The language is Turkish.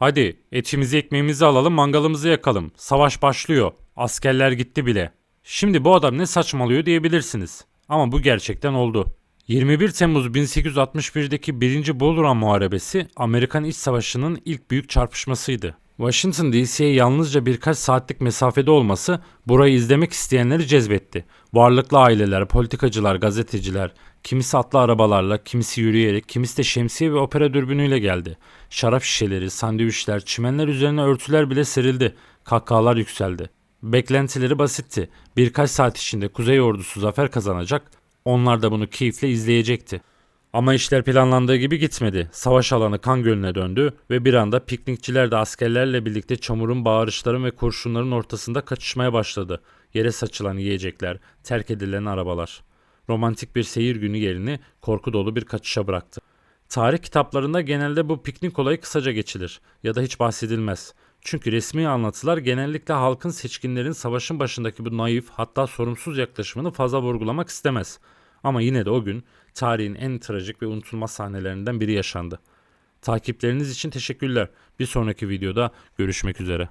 Hadi etimizi ekmeğimizi alalım mangalımızı yakalım. Savaş başlıyor. Askerler gitti bile. Şimdi bu adam ne saçmalıyor diyebilirsiniz. Ama bu gerçekten oldu. 21 Temmuz 1861'deki 1. Bull Run Muharebesi Amerikan İç Savaşı'nın ilk büyük çarpışmasıydı. Washington DC'ye yalnızca birkaç saatlik mesafede olması burayı izlemek isteyenleri cezbetti. Varlıklı aileler, politikacılar, gazeteciler, kimisi atlı arabalarla, kimisi yürüyerek, kimisi de şemsiye ve opera dürbünüyle geldi. Şarap şişeleri, sandviçler, çimenler üzerine örtüler bile serildi. Kahkahalar yükseldi. Beklentileri basitti. Birkaç saat içinde Kuzey Ordusu zafer kazanacak, onlar da bunu keyifle izleyecekti. Ama işler planlandığı gibi gitmedi. Savaş alanı kan gölüne döndü ve bir anda piknikçiler de askerlerle birlikte çamurun, bağırışların ve kurşunların ortasında kaçışmaya başladı. Yere saçılan yiyecekler, terk edilen arabalar. Romantik bir seyir günü yerini korku dolu bir kaçışa bıraktı. Tarih kitaplarında genelde bu piknik olayı kısaca geçilir ya da hiç bahsedilmez. Çünkü resmi anlatılar genellikle halkın seçkinlerin savaşın başındaki bu naif hatta sorumsuz yaklaşımını fazla vurgulamak istemez. Ama yine de o gün tarihin en trajik ve unutulmaz sahnelerinden biri yaşandı. Takipleriniz için teşekkürler. Bir sonraki videoda görüşmek üzere.